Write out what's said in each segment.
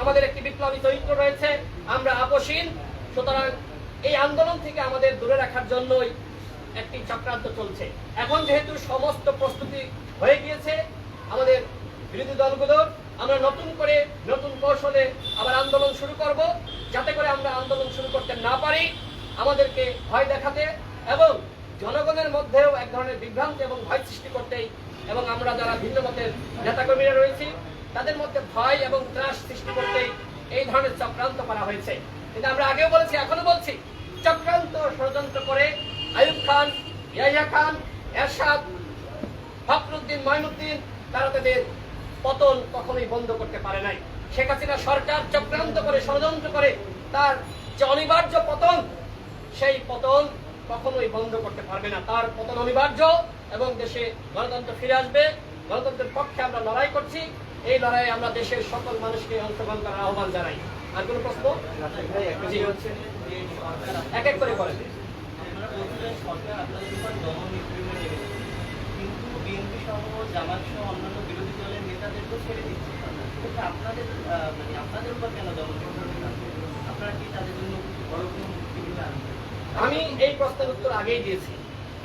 আমাদের একটি বিপ্লবী চরিত্র রয়েছে, আমরা আপোষহীন। সুতরাং এই আন্দোলন থেকে আমাদের দূরে রাখার জন্যই একটি চক্রান্ত চলছে। এখন যেহেতু সমস্ত প্রস্তুতি হয়ে গিয়েছে আমাদের বিরোধী আমরা নতুন করে নতুন কৌশলে আবার আন্দোলন শুরু করব, যাতে করে আমরা আন্দোলন শুরু করতে না পারি, আমাদেরকে ভয় দেখাতে এবং জনগণের মধ্যেও এক ধরনের বিভ্রান্তি এবং ভয় সৃষ্টি করতেই এবং আমরা যারা ভিন্ন মতের নেতাকর্মীরা রয়েছি তাদের মধ্যে ভয় এবং ত্রাস সৃষ্টি করতে এই ধরনের চক্রান্ত করা হয়েছে। কিন্তু আমরা আগেও বলেছি এখনও বলছি। চক্রান্ত ষড়যন্ত্র করে আয়ুব খান, ইয়াহিয়া খান, এরশাদ, ফখরুদ্দিন মঈনুদ্দিন তারা তাদের পতন কখনোই বন্ধ করতে পারে নাই। শেখ হাসিনা সরকার চক্রান্ত করে, ষড়যন্ত্র করে, তার যে অনিবার্য পতন, সেই পতন কখনোই বন্ধ করতে পারবে না। তার পতন অনিবার্য এবং দেশে গণতন্ত্র ফিরে আসবে। গণতন্ত্রের পক্ষে আমরা লড়াই করছি। এই লড়াইয়ে আমরা দেশের সকল মানুষকে অংশগ্রহণ করার আহ্বান জানাই। আর কোনো প্রশ্ন? এক এক করে আনবেন আমি এই প্রশ্নের উত্তর আগেই দিয়েছি।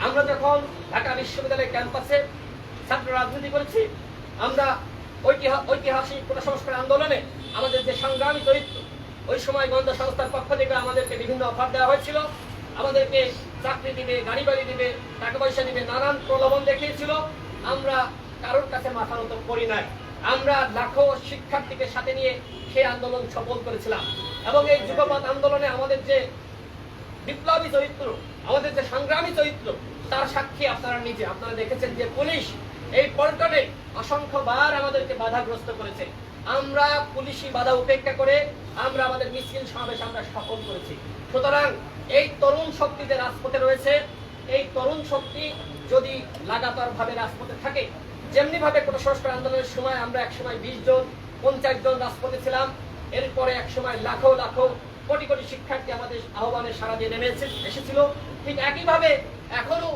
আমরা যখন ঢাকা বিশ্ববিদ্যালয় ক্যাম্পাসে ছাত্র রাজনীতি করেছি, আমরা ঐতিহাসিক সংস্কার আন্দোলনে আমাদের যে সংগ্রামী চরিত্র, ওই সময় গোয়েন্দা সংস্থার পক্ষ থেকে আমাদেরকে বিভিন্ন অফার দেওয়া হয়েছিল। আমাদেরকে চাকরি দিবে, গাড়ি বাড়ি দিবে, টাকা পয়সা দিবে, নানান প্রলোভন দেখিয়েছিল। আমরা কারোর কাছে মাথা নত করি নাই। আমরা লাখো শিক্ষার্থীকে সাথে নিয়ে সেই আন্দোলন সফল করেছিলাম। এবং এই যুগপৎ আন্দোলনে আমাদের যে বিপ্লবী চরিত্র, আমাদের যে সংগ্রামী চরিত্র, তার সাক্ষী আপনারা নিজে আপনারা দেখেছেন যে পুলিশ এই পল্টনে অসংখ্যবার আমাদেরকে বাধাগ্রস্ত করেছে। আমরা পুলিশি বাধা উপেক্ষা করে আমরা আমাদের মিছিল সমাবেশ আমরা সফল করেছি। সুতরাং এই তরুণ শক্তি যে রাজপথে রয়েছে, এই তরুণ শক্তি যদি লাগাতার ভাবে রাজপথে থাকে যেমনি ভাবে কোনো সংস্কার আন্দোলনের সময় আমরা এক সময় বিশ জন, পঞ্চাশ জন রাজপথে ছিলাম, এরপরে এক সময় লাখো লাখো, কোটি কোটি শিক্ষার্থী আমাদের আহ্বানে সারা দিয়ে নেমে এসেছিল। ঠিক একইভাবে এখনও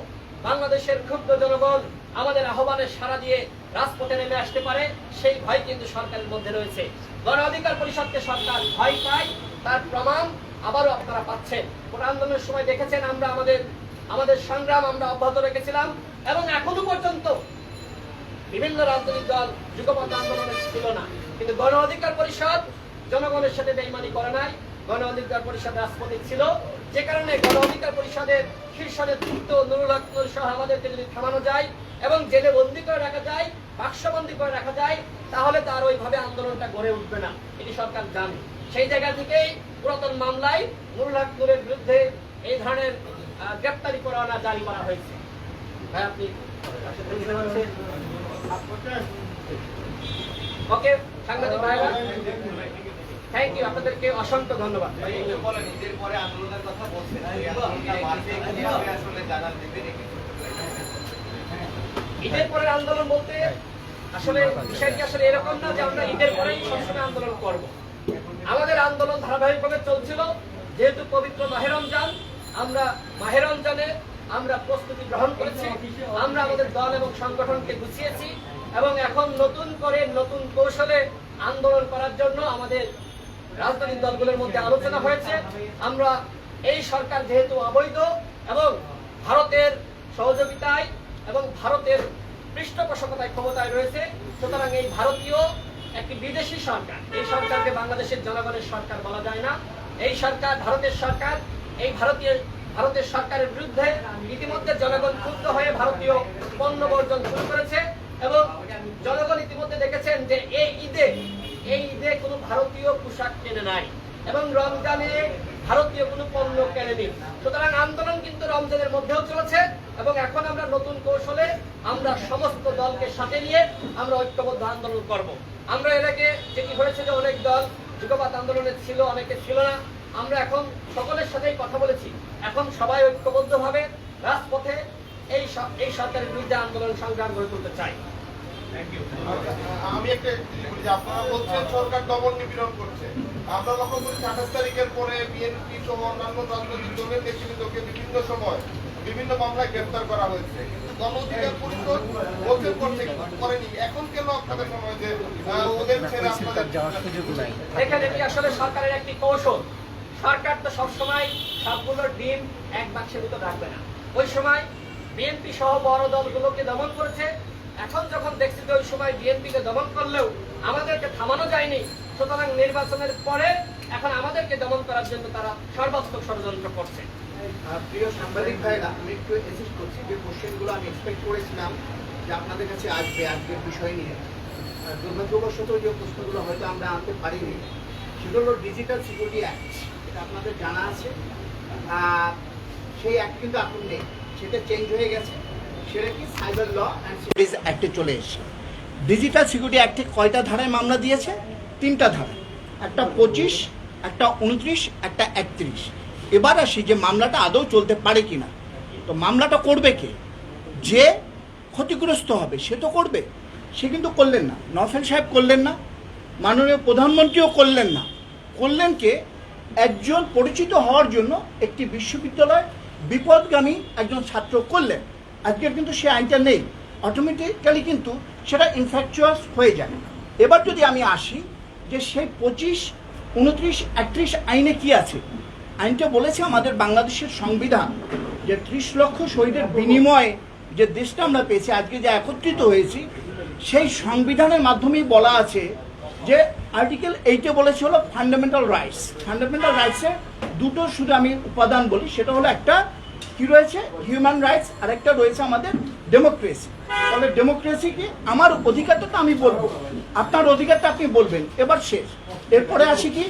বাংলাদেশের ক্ষুদ্র জনগণ আমাদের আহ্বানে সারা দিয়ে রাজপথে নেমে আসতে পারে, সেই ভয় কিন্তু সরকারের মধ্যে রয়েছে। গণ অধিকার পরিষদকে সরকার ভয় পায়, তার প্রমাণ আবারও আপনারা পাচ্ছেন। কোন আন্দোলনের সময় দেখেছেন আমরা আমাদের আমাদের সংগ্রাম আমরা অব্যাহত রেখেছিলাম, এবং এখনও পর্যন্ত বিভিন্ন রাজনৈতিক দল যুগপথ আন্দোলনে ছিল না। কিন্তু গণ অধিকার পরিষদ জনগণের সাথে বেইমানি করে নাই। গণ অধিকার পরিষদ রাজপথে ছিল। যে কারণে গণ অধিকার পরিষদের শীর্ষ নেতৃত্ব নুরুল হক সহ আমাদেরকে যদি থামানো যায় এবং জেলে বন্দি করে রাখা যায় বাক্সবন্দি করে রাখা যায় তাহলে তার ওইভাবে আন্দোলনটা গড়ে উঠবে না এটি সরকার জানে। সেই জায়গা থেকেই পুরাতন মামলায় নুরুল হক নূরের বিরুদ্ধে এই ধরনের গ্রেপ্তারি পরোয়ানা জারি করা হয়েছে। ভাই আপনি ওকে সাংবাদিক ভাইরা থ্যাংক ইউ আপনাদেরকে অসংখ্য ধন্যবাদ। বলেন ঈদের পরে আন্দোলনের কথা বলছেন এই আন্দোলনটা বাড়ছে কীভাবে আসলে জানান দিবেন একটু ঈদের পরের আন্দোলন বলতে আসলে বিষয়টি আসলে এরকম না যে আমরা ঈদের পরেই সবসময় আন্দোলন করব। আমাদের আন্দোলন ধারাবাহিকভাবে চলছিল, যেহেতু পবিত্র মাহের রমজান, আমরা মাহের রমজানে আমরা প্রস্তুতি গ্রহণ করেছি, আমরা আমাদের দল এবং সংগঠনকে গুছিয়েছি এবং এখন নতুন করে নতুন কৌশলে আন্দোলন করার জন্য আমাদের রাজনৈতিক দলগুলোর মধ্যে আলোচনা হয়েছে। আমরা এই সরকার যেহেতু অবৈধ এবং ভারতের সহযোগিতায় এবং ভারতের পৃষ্ঠপোষকতায় ক্ষমতায় রয়েছে। সুতরাং এই ভারতীয় একটি বিদেশি সরকার, এই সরকারকে বাংলাদেশের জনগণের সরকার বলা যায় না। এই সরকার ভারতের সরকার, এই ভারতীয়, ভারতের সরকারের বিরুদ্ধে ইতিমধ্যে জনগণ ক্ষুব্ধ হয়ে ভারতীয় পণ্য বর্জন শুরু করেছে এবং জনগণ ইতিমধ্যে দেখেছেন যে এই ঈদে এই ঈদে কোনো ভারতীয় পোশাক কেনে নাই এবং রমজানে ভারতীয় কোনো পণ্য কেনেনি। সুতরাং আন্দোলন কিন্তু রমজানের মধ্যেও চলেছে। এবং এখন আমরা নতুন কৌশলে আমরা সমস্ত দলকে সাথে নিয়ে আমরা ঐক্যবদ্ধ আন্দোলন করব। আমরা এর আগে যেটি হয়েছে যে অনেক দল যুগপাত আন্দোলনে ছিল অনেকে ছিল না। আমরা এখন সকলের সাথেই কথা বলেছি। এখন সবাই ঐক্যবদ্ধভাবে রাজপথে এই এই সরকারের বিরুদ্ধে আন্দোলন সংগ্রাম গড়ে তুলতে চাই। আমি একটা যে আপনারা বলছেন সরকার দমন নিপীড়ন করছে। আমরা লক্ষ্য করছি আঠাশ তারিখের পরে বিএনপি সহ অন্যান্য রাজনৈতিক দলের নেতৃবৃন্দকে বিভিন্ন সময় বিভিন্ন মামলায় গ্রেফতার করা হয়েছে। কিন্তু গণ অধিকার পরিষদ বলছেন করছে করেনি। এখন কেন আপনাদের মনে হয় যে ওদের ছেড়ে আপনাদের এখানে কি আসলে সরকারের একটি কৌশল। সরকার তো সবসময় সবগুলো ডিম এক বাক্সের ভিতর রাখবে না। ওই সময় বিএনপি সহ বড় দলগুলোকে দমন করেছে। এখন যখন দেখছি যে ওই সময় বিএনপিকে দমন করলেও আমাদেরকে থামানো যায়নি সুতরাং নির্বাচনের পরে এখন আমাদেরকে দমন করার জন্য তারা সর্বাত্মক ষড়যন্ত্র করছে। প্রিয় সাংবাদিক ভাইরা, আমি একটু এসিস্ট করছি। যে কোশ্চেনগুলো আমি এক্সপেক্ট করেছিলাম যে আপনাদের কাছে আসবে আজকের বিষয় নিয়ে। দুর্ভাগ্যবশত যে প্রশ্নগুলো হয়তো আমরা আনতে পারিনি, সেগুলো হলো ডিজিটাল সিকিউরিটি অ্যাক্ট এটা আপনাদের জানা আছে। সেই অ্যাক্ট কিন্তু এখন নেই। সেটা চেঞ্জ হয়ে গেছে। সেটা কি সাইবার ল অ্যান্ড সিকিউরিটিজ অ্যাক্টে চলে এসেছে। ডিজিটাল সিকিউরিটি অ্যাক্টে কয়টা ধারায় মামলা দিয়েছে? তিনটা ধারা একটা পঁচিশ, একটা উনত্রিশ, একটা একত্রিশ। এবার আসি যে মামলাটা আদৌ চলতে পারে কি না তো মামলাটা করবে কে? যে ক্ষতিগ্রস্ত হবে, সে তো করবে। সে কিন্তু করলেন না। নফেল সাহেব করলেন না। মাননীয় প্রধানমন্ত্রীও করলেন না। করলেন কে? একজন পরিচিত হওয়ার জন্য একটি বিশ্ববিদ্যালয় বিপদগামী একজন ছাত্র করলেন। আজকের কিন্তু সে আইনটা নেই। অটোমেটিক্যালি কিন্তু সেটা ইনফ্যাকচুয়াস হয়ে যায়। এবার যদি আমি আসি যে সেই পঁচিশ, উনত্রিশ, একত্রিশ আইনে কি আছে? আইনটা বলেছে আমাদের বাংলাদেশের সংবিধান যে ত্রিশ লক্ষ শহীদের বিনিময়ে যে দেশটা আমরা পেয়েছি, আজকে যে একত্রিত হয়েছি, সেই সংবিধানের মাধ্যমেই বলা আছে যে আর্টিকেল এইটে বলেছে হলো ফান্ডামেন্টাল রাইটস ফান্ডামেন্টাল রাইটসে দুটো শুধু আমি উপাদান বলি, সেটা হলো একটা কি রয়েছে? হিউম্যান রাইটস আর একটা রয়েছে আমাদের ডেমোক্রেসি তাহলে ডেমোক্রেসি কি? আমার অধিকারটা তো আমি বলব। আপনার অধিকারটা আপনি বলবেন। এবার শেষ। এরপরে আসি কি?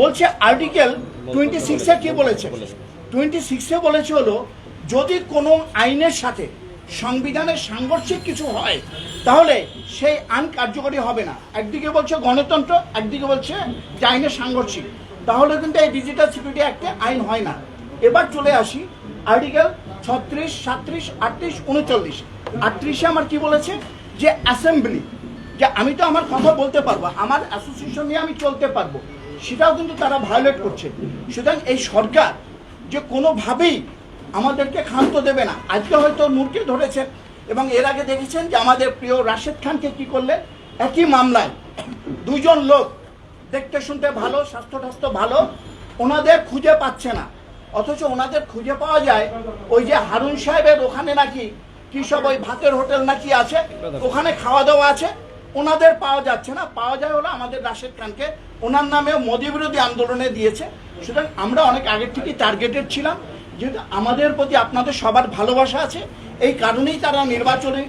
বলছে আর্টিকেল টোয়েন্টি সিক্সে কি বলেছে? টোয়েন্টি সিক্সে বলেছে হলো, যদি কোনো আইনের সাথে সংবিধানের সাংঘর্ষিক কিছু হয়, তাহলে সেই আইন কার্যকরী হবে না। একদিকে বলছে গণতন্ত্র, একদিকে বলছে যে আইনের সাংঘর্ষিক। তাহলে কিন্তু এই ডিজিটাল সিকিউরিটি অ্যাক্টে আইন হয় না। এবার চলে আসি আর্টিকেল ছত্রিশ, সাত্রিশ, আটত্রিশ, উনচল্লিশ। আটত্রিশে আমার কি বলেছে? যে অ্যাসেম্বলি যে আমি তো আমার কথা বলতে পারব, আমার অ্যাসোসিয়েশন নিয়ে আমি চলতে পারব। সেটাও কিন্তু তারা ভায়োলেট করছে। সুতরাং এই সরকার যে কোনোভাবেই আমাদেরকে ক্ষান্ত দেবে না। আজকে হয়তো নূরকে ধরেছেন এবং এর আগে দেখেছেন যে আমাদের প্রিয় রাশেদ খানকে কি করলেন একই মামলায় দুজন লোক দেখতে শুনতে ভালো স্বাস্থ্য টাস্থ্য ভালো, ওনাদের খুঁজে পাচ্ছে না। অথচ ওনাদের খুঁজে পাওয়া যায় ওই যে হারুন সাহেবের ওখানে নাকি কি সব ওই ভাতের হোটেল নাকি আছে? ওখানে খাওয়া দাওয়া আছে। ওনাদের পাওয়া যাচ্ছে না। পাওয়া যায় হলো আমাদের রাশেদ খানকে ওনার নামেও মোদী বিরোধী আন্দোলনে দিয়েছে। সুতরাং আমরা অনেক আগের থেকেই টার্গেটেড ছিলাম। যেহেতু আমাদের প্রতি আপনাদের সবার ভালোবাসা আছে, এই কারণেই তারা নির্বাচনে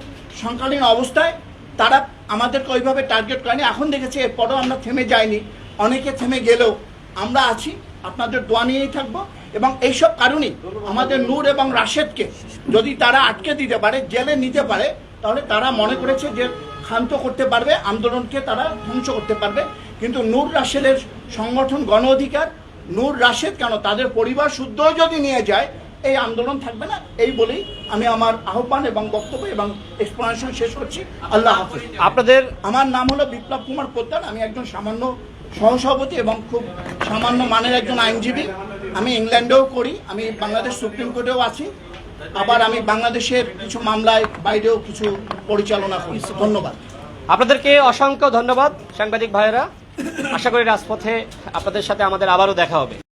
সংকালীন অবস্থায় তারা আমাদেরকে ওইভাবে টার্গেট করেনি। এখন দেখেছি এরপরও আমরা থেমে যাইনি। অনেকে থেমে গেলেও আমরা আছি, আপনাদের দোয়া নিয়েই থাকব। এবং এইসব কারণেই আমাদের নূর এবং রাশেদকে যদি তারা আটকে দিতে পারে, জেলে নিতে পারে, তাহলে তারা মনে করেছে যে ক্ষান্ত করতে পারবে, আন্দোলনকে তারা ধ্বংস করতে পারবে। কিন্তু নূর রাশেদের সংগঠন গণ অধিকার নূর রাশেদ কেন? তাদের পরিবার শুদ্ধ যদি নিয়ে যায় এই আন্দোলন থাকবে না? এই বলেই আমি আমার আহ্বান এবং বক্তব্য এবং এক্সপ্লেনেশন শেষ করছি। আল্লাহ হাফিজ। আপনাদের আমার নাম হলো বিপ্লব কুমার পোদ্দার। আমি একজন সামান্য সহসভাপতি এবং খুব সামান্য মানের একজন আইনজীবী। আমি ইংল্যান্ডেও করি আমি বাংলাদেশ সুপ্রিম কোর্টেও আছি। আবার আমি বাংলাদেশের কিছু মামলায় বাইরেও কিছু পরিচালনা করি। ধন্যবাদ। আপনাদেরকে অসংখ্য ধন্যবাদ সাংবাদিক ভাইয়েরা। আশা করি রাজপথে আপনাদের সাথে আমাদের আবারও দেখা হবে।